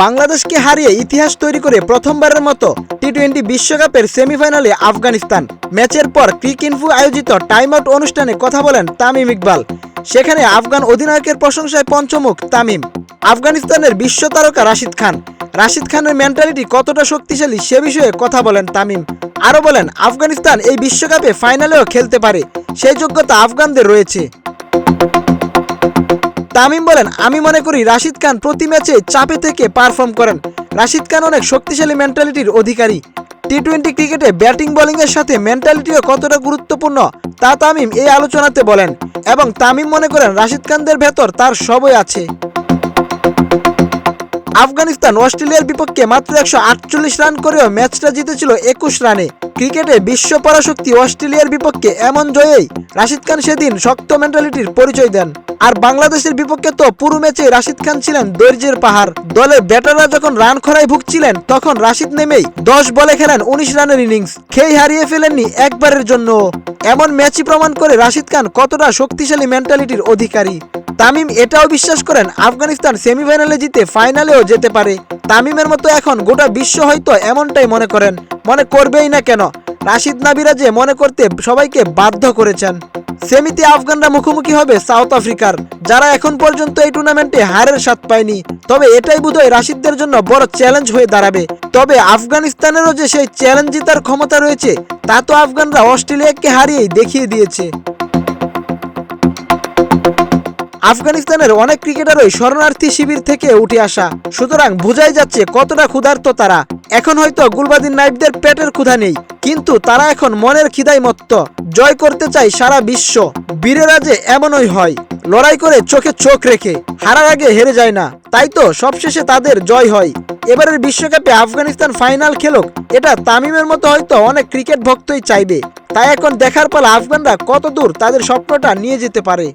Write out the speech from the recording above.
বাংলাদেশকে হারিয়ে ইতিহাস তৈরি করে প্রথমবারের মতো টি টোয়েন্টি বিশ্বকাপের সেমিফাইনালে আফগানিস্তান। ম্যাচের পর ক্রিক ইনফু আয়োজিত টাইম আউট অনুষ্ঠানে কথা বলেন তামিম ইকবাল। সেখানে আফগান অধিনায়কের প্রশংসায় পঞ্চমুখ তামিম। আফগানিস্তানের বিশ্ব তারকা রাশিদ খান। রাশিদ খানের মেন্টালিটি কতটা শক্তিশালী সে বিষয়ে কথা বলেন তামিম। আরও বলেন, আফগানিস্তান এই বিশ্বকাপে ফাইনালেও খেলতে পারে। সেই যোগ্যতা আফগানদের রয়েছে। তামিম বলেন, আমি মনে করি রাশিদ খান প্রতি ম্যাচে চাপে থেকে পারফর্ম করেন। রাশিদ খান অনেক শক্তিশালী মেন্টালিটির অধিকারী। টি টোয়েন্টি ক্রিকেটে ব্যাটিং বোলিংয়ের সাথে মেন্টালিটিও কতটা গুরুত্বপূর্ণ, তা তামিম এই আলোচনাতে বলেন। এবং তামিম মনে করেন রাশিদ খানদের ভেতর তার সবই আছে। আফগানিস্তান, অস্ট্রেলিয়ার বিপক্ষে মাত্র একশো আটচল্লিশ রান করেও ম্যাচটা জিতেছিল একুশ রানে। ক্রিকেটে বিশ্ব পরাশক্তি অস্ট্রেলিয়ার বিপক্ষে এমন জয়েই রাশিদ খান সেদিন শক্ত মেন্টালিটির পরিচয় দেন। আর বাংলাদেশের বিপক্ষে তো পুরো ম্যাচে রাশিদ খান ছিলেন দৈর্যের পাহাড়। দলে ব্যাটাররা যখন রান খরায় ভুগছিলেন, তখন রাশিদ নেমেই দশ বলে খেলেন উনিশ রানের ইনিংস। খেই হারিয়ে ফেলেননি একবারের জন্য। এমন ম্যাচই প্রমাণ করে রাশিদ খান কতটা শক্তিশালী মেন্টালিটির অধিকারী। তামিম এটাও বিশ্বাস করেন, আফগানিস্তান সেমিফাইনালে জিতে ফাইনালেও যেতে পারে। তামিমের মতো এখন গোটা বিশ্ব হয়তো এমনটাই মনে করেন, মনে করবেই না কেন। রাশিদ নাবিরা যে মনে করতে সবাইকে বাধ্য করেছেন। সেমিতে আফগানরা মুখোমুখি হবে সাউথ আফ্রিকার, যারা এখন পর্যন্ত এই টুর্নামেন্টে হারের স্বাদ পায়নি। তবে এটাই বোধহয় রাশিদদের জন্য বড় চ্যালেঞ্জ হয়ে দাঁড়াবে। তবে আফগানিস্তানেরও যে সেই চ্যালেঞ্জ জেতার ক্ষমতা রয়েছে, তা তো আফগানরা অস্ট্রেলিয়াকে হারিয়েই দেখিয়ে দিয়েছে। আফগানিস্তানের অনেক ক্রিকেটারই শরণার্থী শিবির থেকে উঠে আসা। সুতরাং বোঝাই যাচ্ছে কতটা ক্ষুধার্ত তারা। এখন হয়তো গুলবাদিন নাইটদের পেটের ক্ষুধা নেই, কিন্তু তারা এখন মনের খিদাই মত্ত। জয় করতে চায় সারা বিশ্ব। বীরেরা যে এমনই হয়। লড়াই করে চোখে চোখ রেখে, হারার আগে হেরে যায় না। তাই তো সবশেষে তাদের জয় হয়। এবারের বিশ্বকাপে আফগানিস্তান ফাইনাল খেলুক, এটা তামিমের মতো হয়তো অনেক ক্রিকেট ভক্তই চাইবে। তাই এখন দেখার পালা আফগানরা কত দূর তাদের স্বপ্নটা নিয়ে যেতে পারে।